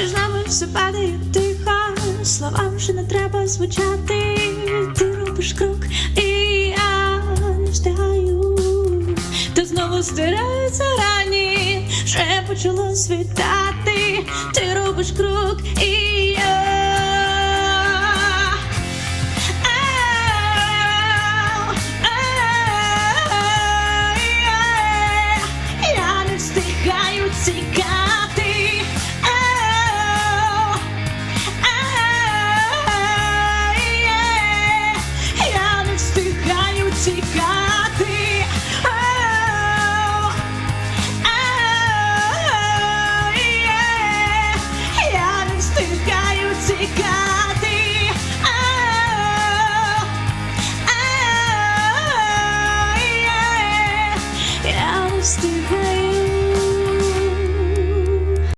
Між нами все падає тихо, словам вже не треба звучати. Ти робиш крок, і я не встигаю. Та знову стираються рані, вже почало світати. Ти робиш крок, і я. Ау, misty rain.